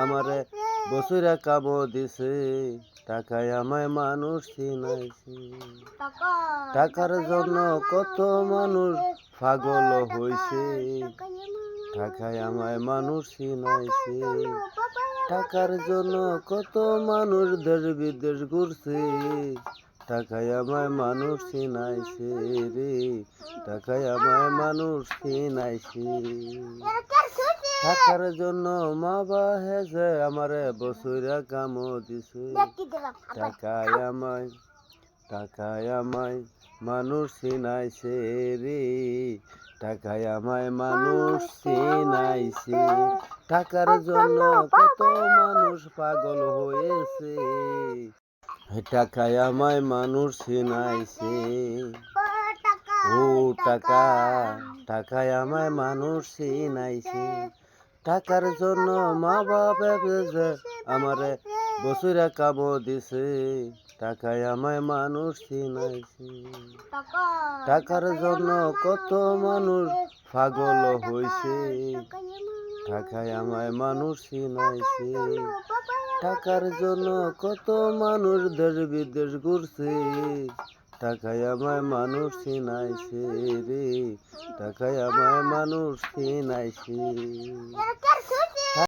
আমারে বসুরা কামো দিছে, টাকায় আমায় মানুষ চিনাইছে। টাকার জন্য কত মানুষ পাগল হইছে, টাকায় আমায় মানুষ চিনাইছে। টাকার জন্য কত মানুষ দেশ বিদেশ ঘুরছে, টাকায় আমায় মানুষ চিনাইছে রে, টাকায় আমায় মানুষ চিনাইছে। টাকার জন্য মা বা হেছে আমারে বসুরা কামো দিছে টাকায় আমায় টাকায় আমায় মানুষ চিনাইছে রে টাকায় আমায় মানুষ চিনাইছে টাকার জন্য কত মানুষ পাগল হয়েছে। টাকায় আমায় মানুষ চিনাইছে ও টাকা টাকায় আমায় মানুষ চিনাইছে টাকার জন্য মা বাপ আমারে বসুরা কামো দিছে। টাকায় আমায় মানুষ চিনাইছে। টাকার জন্য কত মানুষ পাগল হইছে। টাকায় আমায় মানুষ চিনাইছে। টাকার জন্য কত মানুষ দেশ বিদেশ ঘুরছে। টাকায় আমায় মানুষ চিনাইছে রে। টাকায় আমায় মানুষ চিনাইছে